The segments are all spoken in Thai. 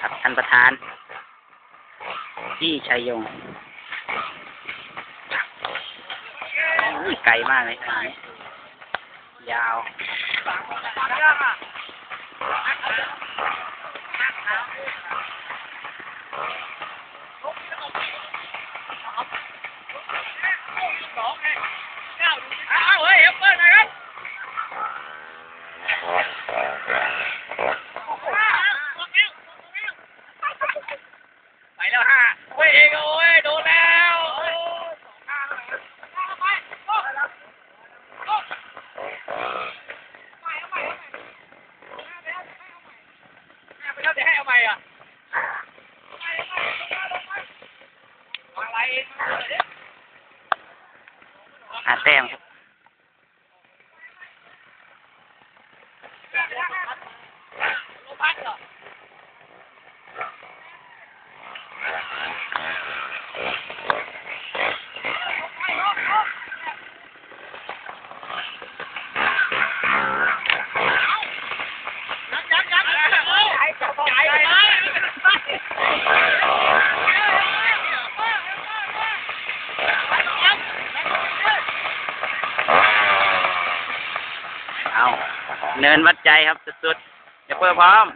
ครับท่านประธาน ที่ชัยยงไกลมากเลยยาว เนินวัดใจครับสุดๆเดี๋ยวเปิดพร้อม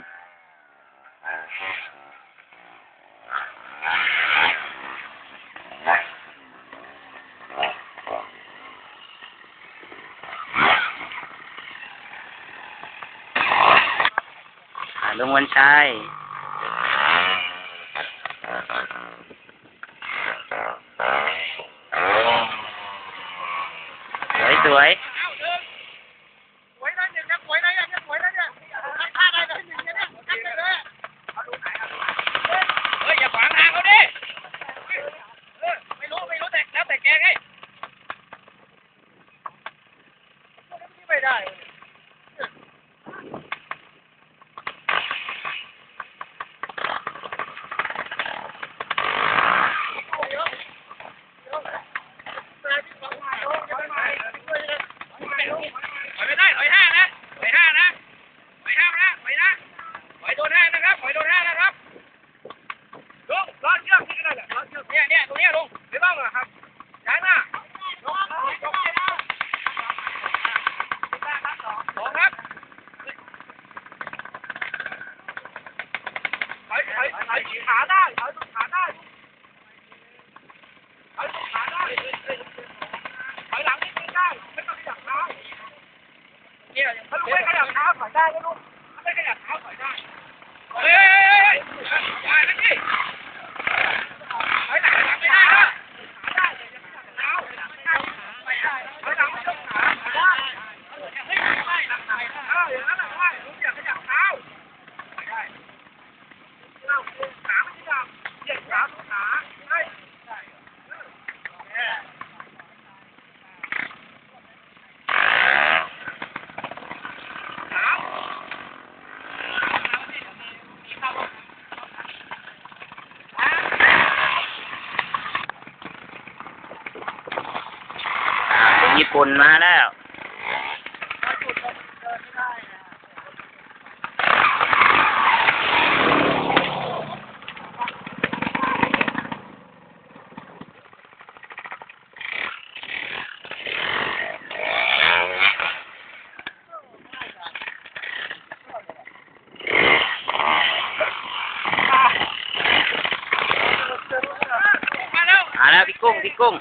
ลุงวันชัย ไเอาตรงขาได้เอาตรงขาได้ถอยหลังนิดนึงได้ไม่ต้องขยับเท้าเนี่ยถ้าลูกไม่ขยับเท้าถอยได้ไหมลูกถ้าไม่ขยับเท้าถอยได้เฮ้ยเฮ้ยเฮ้ยเฮ้ย ญี่ปุ่นมาแล้วมาแล้วพี่กุ้งพี่กุ้ง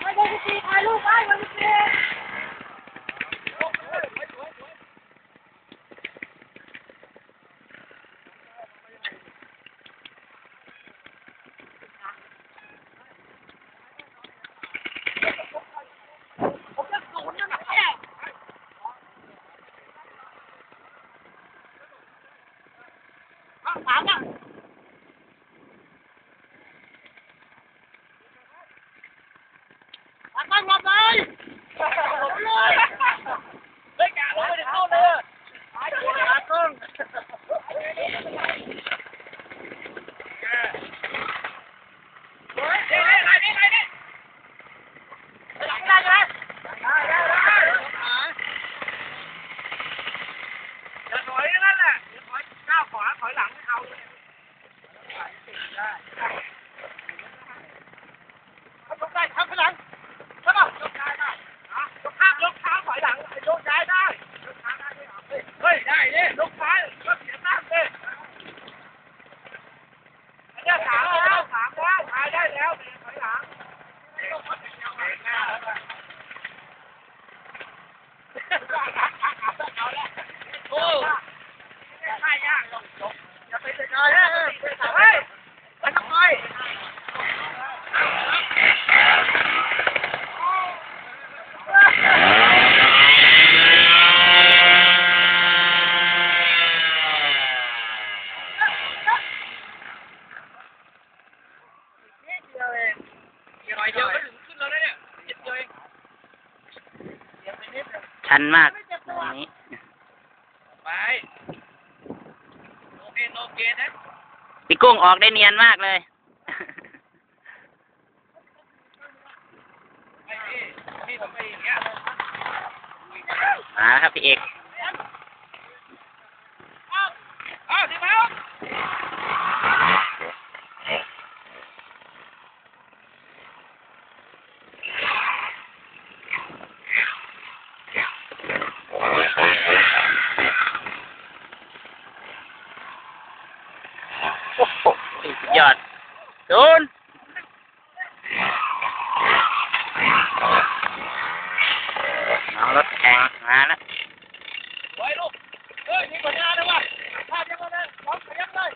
ชันมากไปโอเคโอเคนะพี่กุ้งออกได้เนียนมากเลยมาครับพี่เอก ศูนเอารถแข่งมาแล้วไว้ลูกเฮ้ยมีปัญญาด้วยวะภาพยังไงนะพร้อมขยับเลย